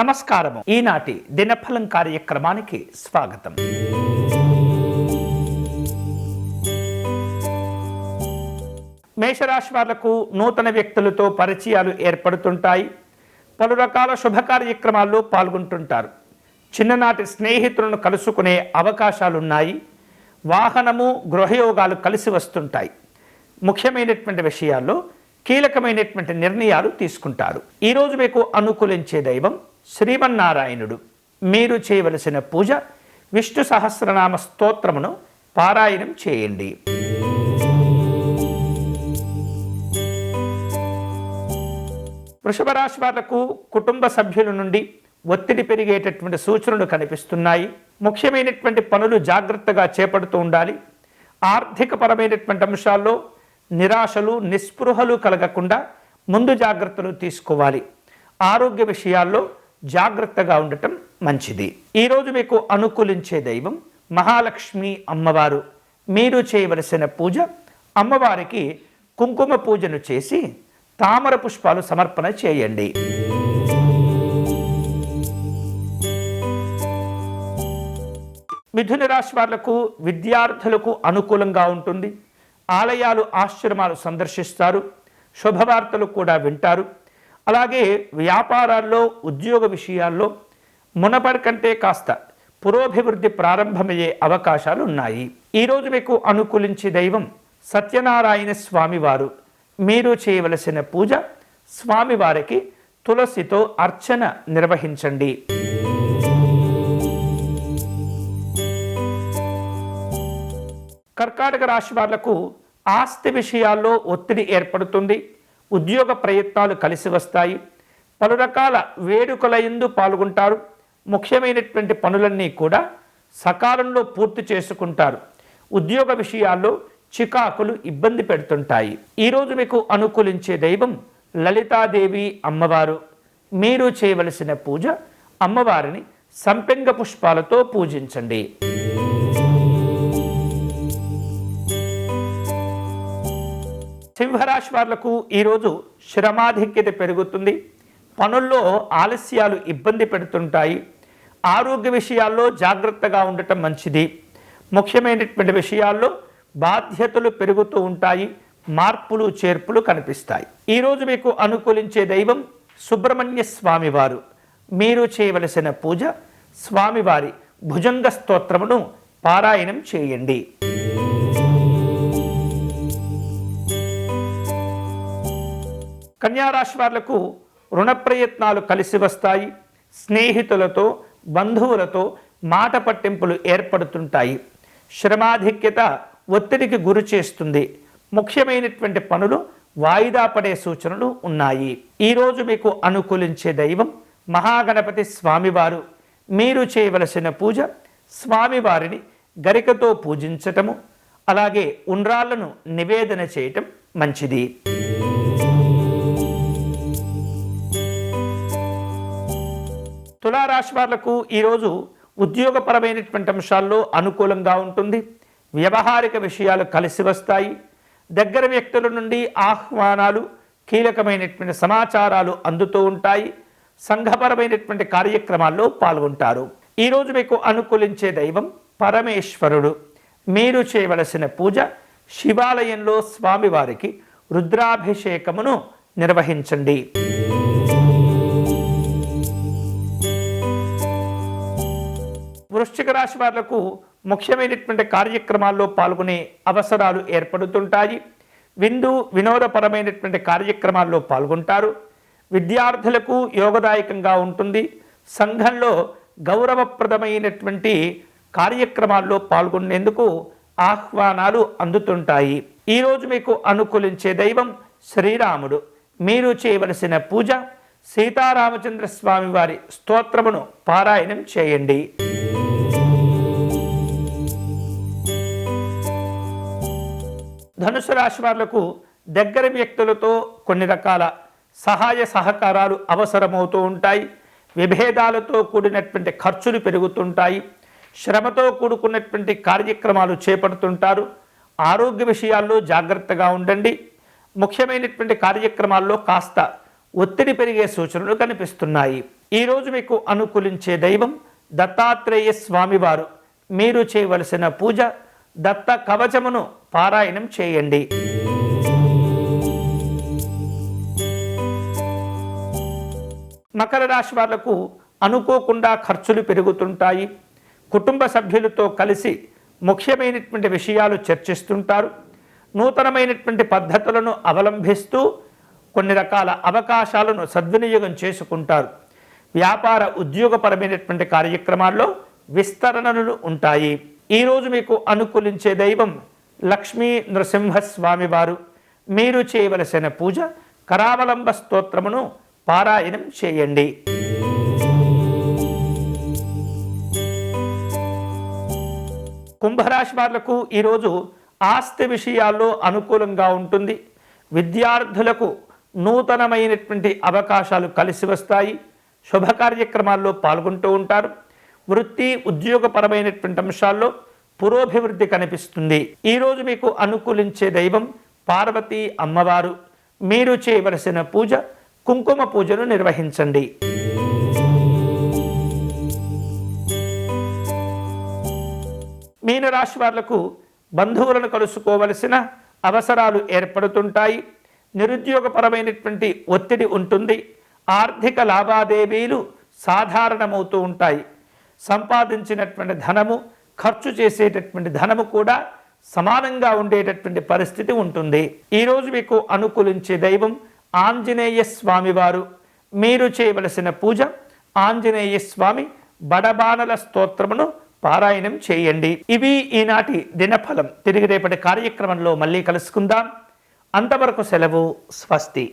నమస్కారము. ఈనాటి దినఫలం కార్యక్రమానికి స్వాగతం. మేషరాశి వాళ్ళకు నూతన వ్యక్తులతో పరిచయాలు ఏర్పడుతుంటాయి. పలు రకాల శుభ కార్యక్రమాల్లో పాల్గొంటుంటారు. చిన్ననాటి స్నేహితులను కలుసుకునే అవకాశాలున్నాయి. వాహనము గృహయోగాలు కలిసి వస్తుంటాయి. ముఖ్యమైనటువంటి విషయాల్లో కీలకమైనటువంటి నిర్ణయాలు తీసుకుంటారు. ఈరోజు మీకు అనుకూలించే దైవం శ్రీమన్నారాయణుడు. మీరు చేయవలసిన పూజ విష్ణు సహస్రనామ స్తోత్రమును పారాయణం చేయండి. వృషభ రాశి వాళ్ళకు కుటుంబ సభ్యుల నుండి ఒత్తిడి పెరిగేటటువంటి సూచనలు కనిపిస్తున్నాయి. ముఖ్యమైనటువంటి పనులు జాగ్రత్తగా చేపడుతూ ఉండాలి. ఆర్థికపరమైనటువంటి అంశాల్లో నిరాశలు నిస్పృహలు కలగకుండా ముందు జాగ్రత్తలు తీసుకోవాలి. ఆరోగ్య విషయాల్లో జాగ్రత్తగా ఉండటం మంచిది. ఈరోజు మీకు అనుకూలించే దైవం మహాలక్ష్మి అమ్మవారు. మీరు చేయవలసిన పూజ అమ్మవారికి కుంకుమ పూజను చేసి తామర పుష్పాలు సమర్పణ చేయండి. మిథున రాశి వాళ్ళకు విద్యార్థులకు అనుకూలంగా ఉంటుంది. ఆలయాలు ఆశ్రమాలు సందర్శిస్తారు. శుభవార్తలు కూడా వింటారు. అలాగే వ్యాపారాల్లో ఉద్యోగ విషయాల్లో మునపటి కంటే కాస్త పురోభివృద్ధి ప్రారంభమయ్యే అవకాశాలు ఉన్నాయి ఈరోజు మీకు అనుకూలించే దైవం సత్యనారాయణ స్వామివారు. మీరు చేయవలసిన పూజ స్వామివారికి తులసితో అర్చన నిర్వహించండి. కర్కాటక రాశి వాళ్ళకు ఆస్తి విషయాల్లో ఒత్తిడి ఏర్పడుతుంది. ఉద్యోగ ప్రయత్నాలు కలిసి వస్తాయి. పలు రకాల వేడుకల ఎందు పాల్గొంటారు. ముఖ్యమైనటువంటి పనులన్నీ కూడా సకాలంలో పూర్తి చేసుకుంటారు. ఉద్యోగ విషయాల్లో చికాకులు ఇబ్బంది పెడుతుంటాయి. ఈరోజు మీకు అనుకూలించే దైవం లలితాదేవి అమ్మవారు. మీరు చేయవలసిన పూజ అమ్మవారిని సంపెంగ పుష్పాలతో పూజించండి. సింహరాశి వాళ్ళకు ఈరోజు శ్రమాధిక్యత పెరుగుతుంది. పనుల్లో ఆలస్యాలు ఇబ్బంది పెడుతుంటాయి. ఆరోగ్య విషయాల్లో జాగ్రత్తగా ఉండటం మంచిది. ముఖ్యమైనటువంటి విషయాల్లో బాధ్యతలు పెరుగుతూ ఉంటాయి. మార్పులు చేర్పులు కనిపిస్తాయి. ఈరోజు మీకు అనుకూలించే దైవం సుబ్రహ్మణ్య స్వామివారు. మీరు చేయవలసిన పూజ స్వామివారి భుజంగ స్తోత్రమును పారాయణం చేయండి. కన్యారాశి వాళ్ళకు రుణ ప్రయత్నాలు కలిసి వస్తాయి. స్నేహితులతో బంధువులతో మాట పట్టింపులు ఏర్పడుతుంటాయి. శ్రమాధిక్యత ఒత్తిడికి గురి చేస్తుంది. ముఖ్యమైనటువంటి పనులు వాయిదా పడే సూచనలు ఉన్నాయి. ఈరోజు మీకు అనుకూలించే దైవం మహాగణపతి స్వామివారు. మీరు చేయవలసిన పూజ స్వామివారిని గరికతో పూజించటము అలాగే ఉండ్రాళ్ళను నివేదన చేయటం మంచిది. తులారాశి వాళ్ళకు ఈరోజు ఉద్యోగపరమైనటువంటి అంశాల్లో అనుకూలంగా ఉంటుంది. వ్యవహారిక విషయాలు కలిసి వస్తాయి. దగ్గర వ్యక్తుల నుండి ఆహ్వానాలు కీలకమైనటువంటి సమాచారాలు అందుతూ ఉంటాయి. సంఘపరమైనటువంటి కార్యక్రమాల్లో పాల్గొంటారు. ఈరోజు మీకు అనుకూలించే దైవం పరమేశ్వరుడు. మీరు చేయవలసిన పూజ శివాలయంలో స్వామివారికి రుద్రాభిషేకమును నిర్వహించండి. వృశ్చిక రాశి వాళ్ళకు ముఖ్యమైనటువంటి కార్యక్రమాల్లో పాల్గొనే అవసరాలు ఏర్పడుతుంటాయి. విందు వినోదపరమైనటువంటి కార్యక్రమాల్లో పాల్గొంటారు. విద్యార్థులకు యోగదాయకంగా ఉంటుంది. సంఘంలో గౌరవప్రదమైనటువంటి కార్యక్రమాల్లో పాల్గొనేందుకు ఆహ్వానాలు అందుతుంటాయి. ఈరోజు మీకు అనుకూలించే దైవం శ్రీరాముడు. మీరు చేయవలసిన పూజ సీతారామచంద్ర స్వామి వారి స్తోత్రమును పారాయణం చేయండి. ధనుసు రాశి వాళ్ళకు దగ్గర వ్యక్తులతో కొన్ని రకాల సహాయ సహకారాలు అవసరమవుతూ ఉంటాయి. విభేదాలతో కూడినటువంటి ఖర్చులు పెరుగుతుంటాయి. శ్రమతో కూడుకున్నటువంటి కార్యక్రమాలు చేపడుతుంటారు. ఆరోగ్య విషయాల్లో జాగ్రత్తగా ఉండండి. ముఖ్యమైనటువంటి కార్యక్రమాల్లో కాస్త ఒత్తిడి పెరిగే సూచనలు కనిపిస్తున్నాయి. ఈరోజు మీకు అనుకూలించే దైవం దత్తాత్రేయ స్వామివారు. మీరు చేయవలసిన పూజ దత్త కవచమును పారాయణం చేయండి. మకర రాశి వాళ్ళకు అనుకోకుండా ఖర్చులు పెరుగుతుంటాయి. కుటుంబ సభ్యులతో కలిసి ముఖ్యమైనటువంటి విషయాలు చర్చిస్తుంటారు. నూతనమైనటువంటి పద్ధతులను అవలంబిస్తూ కొన్ని రకాల అవకాశాలను సద్వినియోగం చేసుకుంటారు. వ్యాపార ఉద్యోగపరమైనటువంటి కార్యక్రమాల్లో విస్తరణలు ఉంటాయి. ఈరోజు మీకు అనుకూలించే దైవం లక్ష్మీ నృసింహస్వామి వారు. మీరు చేయవలసిన పూజ కరావలంబ స్తోత్రమును పారాయణం చేయండి. కుంభరాశి వారులకు ఈరోజు ఆస్తి విషయాల్లో అనుకూలంగా ఉంటుంది. విద్యార్థులకు నూతనమైనటువంటి అవకాశాలు కలిసి వస్తాయి. శుభ కార్యక్రమాల్లో పాల్గొంటూ ఉంటారు. వృత్తి ఉద్యోగపరమైనటువంటి అంశాల్లో పురోభివృద్ధి కనిపిస్తుంది. ఈరోజు మీకు అనుకూలించే దైవం పార్వతీ అమ్మవారు. మీరు చేయవలసిన పూజ కుంకుమ పూజను నిర్వహించండి. మీనరాశి వాళ్ళకు బంధువులను కలుసుకోవలసిన అవసరాలు ఏర్పడుతుంటాయి. నిరుద్యోగపరమైనటువంటి ఒత్తిడి ఉంటుంది. ఆర్థిక లావాదేవీలు సాధారణమవుతూ ఉంటాయి. సంపాదించినటువంటి ధనము ఖర్చు చేసేటటువంటి ధనము కూడా సమానంగా ఉండేటటువంటి పరిస్థితి ఉంటుంది. ఈరోజు మీకు అనుకూలించే దైవం ఆంజనేయ స్వామివారు మీరు చేయవలసిన పూజ ఆంజనేయ స్వామి బడబానల స్తోత్రమును పారాయణం చేయండి. ఇవి ఈనాటి దినఫలం. తిరిగి రేపటి కార్యక్రమంలో మళ్ళీ కలుసుకుందాం. అంతవరకు సెలవు స్వస్తి.